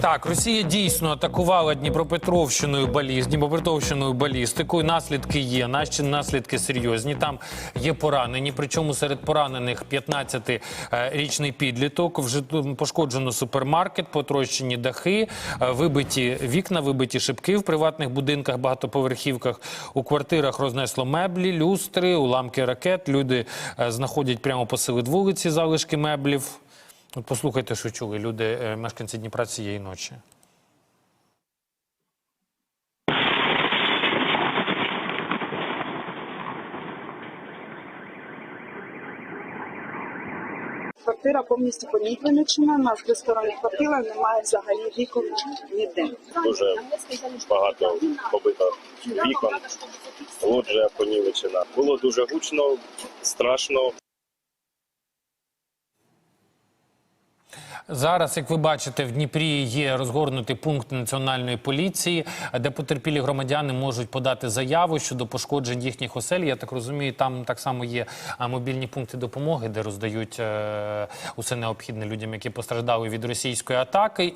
Так, Росія дійсно атакувала Дніпропетровщиною баліз, Дніпропетровщиною балістикою. Наслідки є, наші наслідки серйозні. Там є поранені. Причому серед поранених 15-річний підліток. Вже пошкоджено супермаркет, потрощені дахи, е, вибиті вікна, вибиті шибки в приватних будинках, багатоповерхівках. У квартирах рознесло меблі, люстри, уламки ракет. Люди е, знаходять прямо посеред вулиці залишки меблів. От послухайте, що чули люди, е, мешканці Дніпра цієї ночі. Квартира повністю понівечена, у нас двостороння квартира, немає взагалі вікон ніде. дуже багато побито вікон, лоджія понівечена. Було дуже гучно, страшно. Зараз, як ви бачите, в Дніпрі є розгорнутий пункт національної поліції, де потерпілі громадяни можуть подати заяву щодо пошкоджень їхніх осель. Я так розумію, там так само є мобільні пункти допомоги, де роздають е, усе необхідне людям, які постраждали від російської атаки.